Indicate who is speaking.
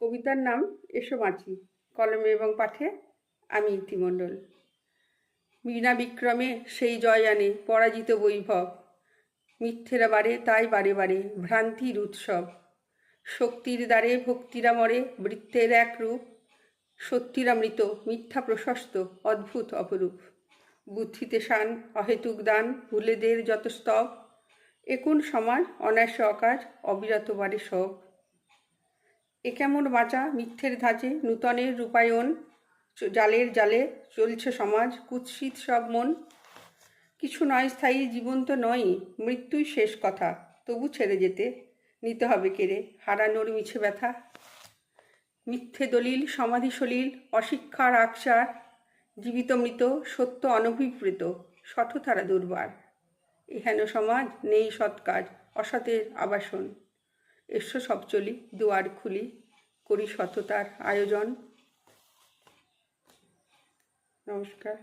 Speaker 1: কবিতার নাম এসো বাঁচি কলমে এবং পাঠে আমি ইতিমণ্ডল। বীণা বিক্রমে সেই জয় আনে পরাজিত বৈভব। মিথ্যেরা বারে তাই বারে বারে ভ্রান্তির উৎসব। শক্তির দ্বারে ভক্তিরা মরে বৃত্তের এক রূপ। সত্যিরা মৃত মিথ্যা প্রশস্ত অদ্ভুত অপরূপ। বুদ্ধিতে শান, অহেতুক দান, ভুলেদের যত স্তব। একুন সমাজ, অনায়াস অকাজ, অবিরত বারে সব এ কেমন বাঁচা মিথ্যের ধাঁচে, নূতনের রূপায়ণ জালের জালে চলছে সমাজ, কুৎসিত সব মন। কিছু নয় স্থায়ী জীবন তো নয়, মৃত্যুই শেষ কথা। তবু ছেড়ে যেতে, নিতে হবে কেড়ে, হারানোর মিছে ব্যথা। মিথ্যে দলিল সমাধি সলিল অশিক্ষার আকসার জীবিত মৃত, সত্য অনভিপ্রেত, সঠতারা দুর্বার। এহেন সমাজ নেই সৎ কাজ, অসতের আবাসন। এসো সব চলি দুয়ার খুলি করি সততার আয়োজন। নমস্কার।